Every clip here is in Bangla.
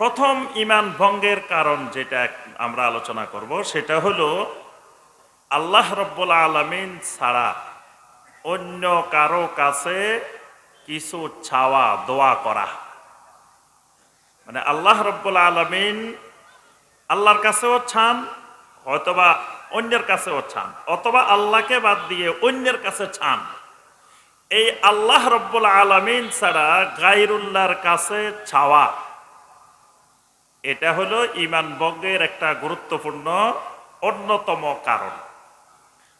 প্রথম ইমান ভঙ্গের কারণ যেটা আমরা আলোচনা করব, সেটা হলো আল্লাহ রব্বুল আলমিন ছাড়া অন্য কারও কাছে কিছু ছাওয়া দোয়া করা। মানে আল্লাহ রব্বুল আলমিন আল্লাহর কাছেও ছান হয়তোবা অন্যের কাছেও ছান অথবা আল্লাহকে বাদ দিয়ে অন্যের কাছে ছান এই আল্লাহ রব্বুল আলমিন ছাড়া গাইরুল্লাহর কাছে ছাওয়া এটা হলো ইমান বঙ্গের একটা গুরুত্বপূর্ণ অন্যতম কারণ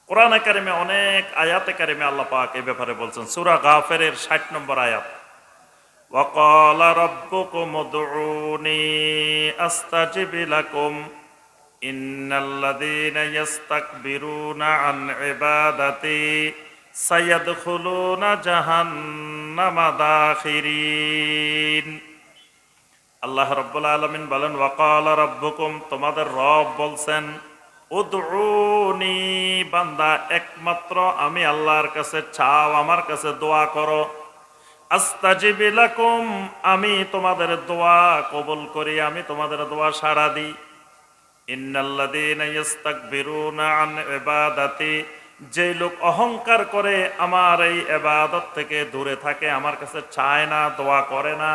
কোরআন কারিমে অনেক আয়াতে কারিমে আল্লাহ পাক এই ব্যাপারে বলছেন সুরা গাফের ষাট নম্বর আয়াত وقال ربكم ادعوني استجب لكم ان الذين يستكبرون عن عبادتي سيدخلون جهنم داخرين আল্লাহ রব্বুল আলমিন বলেন ওয়াকাল রব্বুকুম, তোমাদের রব বলছেন উদরুনি বান্দা, একমাত্র আমি আল্লাহর কাছে চাও, আমার কাছে দোয়া করো। আস্তাজিবিলাকুম আমি তোমাদের দোয়া কবুল করি, আমি তোমাদের দোয়া সাড়া দিই। যে লোক অহংকার করে আমার এই এবাদত থেকে দূরে থাকে, আমার কাছে চায় না, দোয়া করে না।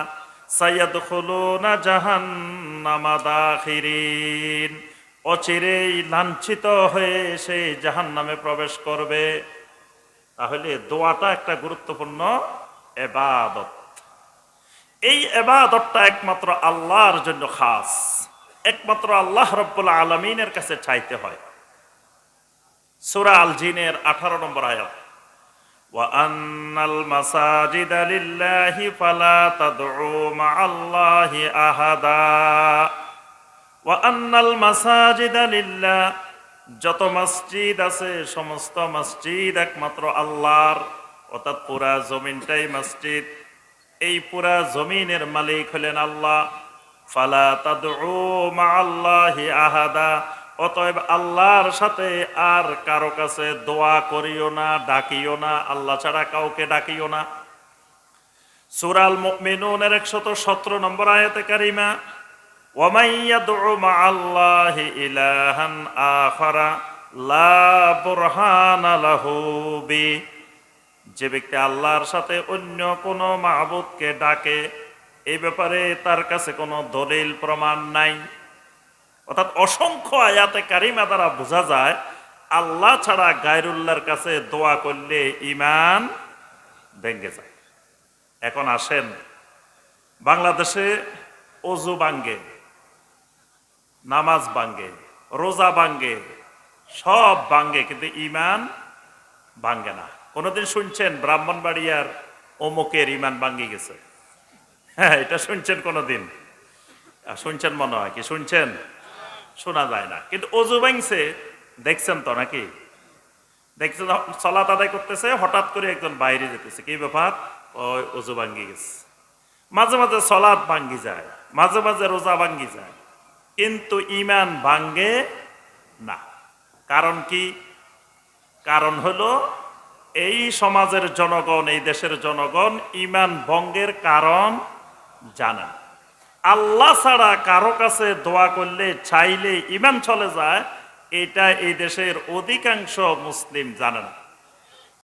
সাইয়াদখুলুনা জাহান্নামা দাখিরিন। অচিরেই লাঞ্ছিত হয়ে সেই জাহান্নামে প্রবেশ করবে। তাহলে দোয়াটা একটা গুরুত্বপূর্ণ এবাদত। এই এবাদতটা একমাত্র আল্লাহর জন্য খাস। একমাত্র আল্লাহ রব্বুল আলমিনের কাছে চাইতে হয়। সুরা আল জিনের আঠারো নম্বর আয়াত। وأن المساجد لله فلا تدعوا مع الله أحدا وأن المساجد لله যত মসজিদ আছে সমস্ত মসজিদ একমাত্র আল্লাহর অর্থাৎ পুরা জমিনটাই মসজিদ এই পুরা জমিনের মালিক হলেন আল্লাহ ফালা তাদউ মা আল্লাহি আহাদা অতএব আল্লাহর সাথে আর কারও কাছে দোয়া করিও না, ডাকিও না, আল্লাহ ছাড়া কাউকে ডাকিও না। সুরাল মিনুনের একশত সতেরো নম্বর আয়াতে কারিমা যে ব্যক্তি আল্লাহর সাথে অন্য কোনো মাহবুদকে ডাকে এই ব্যাপারে তার কাছে কোনো দলিল প্রমাণ নাই। অর্থাৎ অসংখ্য আয়াতে কারিমা দ্বারা বোঝা যায়, আল্লাহ ছাড়া গায়রুল্লাহর কাছে দোয়া করলে ইমান ভেঙ্গে যায়। এখন আসেন বাংলাদেশে অজু বাঙ্গে নামাজ বাঙ্গে রোজা বাঙ্গে সব বাঙ্গে কিন্তু ইমান ভাঙ্গে না। কোনোদিন শুনছেন ব্রাহ্মণবাড়িয়ার অমুকের ইমান ভাঙ্গি গেছে? হ্যাঁ এটা শুনছেন কোনোদিন? শুনছেন মনে হয় কি? শুনছেন? শোনা যায় না। কিন্তু অজু ভাঙছে, দেখছেন তো নাকি? দেখছেন সলাত আদায় করতেছে, হঠাৎ করে একজন বাইরে যেতেছে। কি ব্যাপার? ওই অজু ভাঙ্গি গেছে। মাঝে মাঝে সলাদ ভাঙ্গি যায়, মাঝে মাঝে রোজা ভাঙ্গি যায়। কিন্তু ইমান ভাঙ্গে না। কারণ কি? কারণ হলো, এই সমাজের জনগণ, এই দেশের জনগণ ইমান ভঙ্গের কারণ জানা আল্লাহ ছাড়া কারও কাছে দোয়া করলে, চাইলে ইমান চলে যায়, এটা এই দেশের অধিকাংশ মুসলিম জানে না।